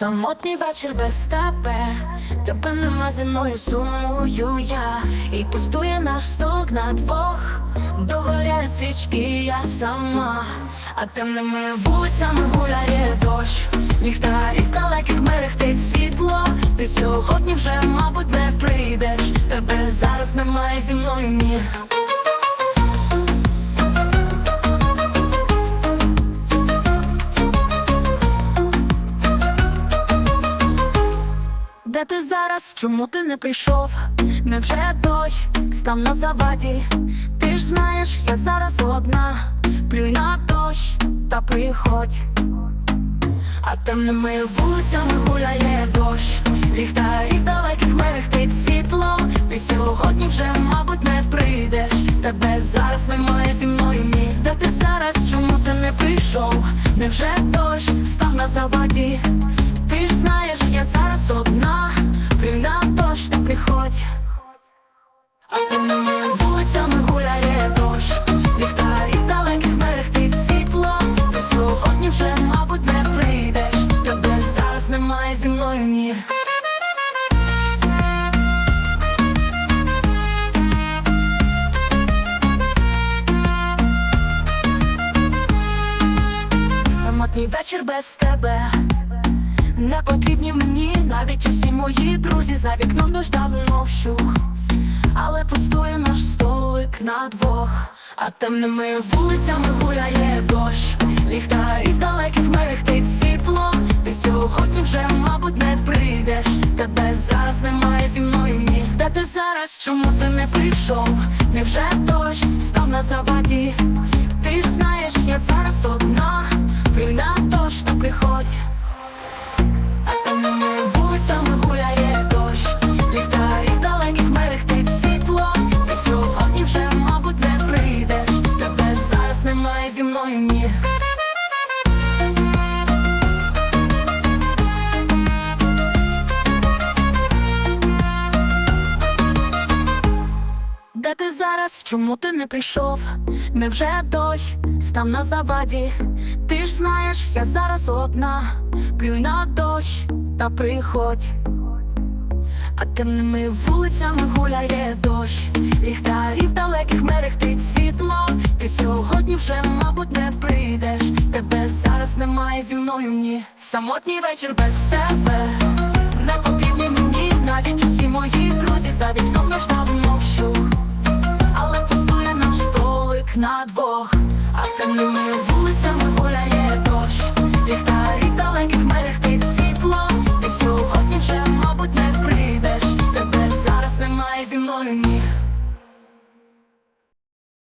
Самотній вечір без тебе, тебе нема зі мною сумую я, і пустує наш столик на двох, догоряють свічки, я сама, а темними вулицями гуляє дощ, ліхтарів далеких мерехтить світло. Ти сьогодні вже, мабуть, не прийдеш, тебе зараз немає зі мною ні. Де ти зараз? Чому ти не прийшов? Невже дощ став на заваді? Ти ж знаєш, я зараз одна, плюй на дощ та приходь. А темними вулицями гуляє дощ, ліхтарів далеких мерехтить світло. Ти сьогодні вже, мабуть, не прийдеш. Тебе зараз немає зі мною ні. Де ти зараз? Чому ти не прийшов? Невже дощ став на заваді? Самотній вечір без тебе. Не потрібні мені навіть усі мої друзі. За вікном дощ давно вщух Але пустує наш столик на двох, а темними вулицями гуляє дощ. Ліхтарів далеких мерехтить світло. Ти сьогодні вже, мабуть, не прийдеш. Тебе зараз немає зі мною ні. Де ти зараз, чому ти не прийшов? Невже дощ став на заваді? Ти ж знаєш, я зараз одна На дощ та приходь. А темними вулицями гуляє дощ. Ліхтарів далеких мерехтить світло. Ти сьогодні вже, мабуть, не прийдеш. Тебе зараз немає зі мною ні Де ти зараз? Чому ти не прийшов? Невже дощ став на заваді? Ти ж знаєш, я зараз одна, плюй на дощ та приходь. А темними вулицями гуляє дощ, ліхтарів далеких мерехтить світло. Ти сьогодні вже, мабуть, не прийдеш. Тебе зараз немає зі мною ні. Самотній вечір без тебе. Не потрібні мені навіть усі мої друзі за вікном наш давно вщух темними вулицями гуляє дощ, ліхтарів далеких мерехтить світло. Ти сьогодні вже, мабуть, не прийдеш. Тебе зараз немає зі мною ні.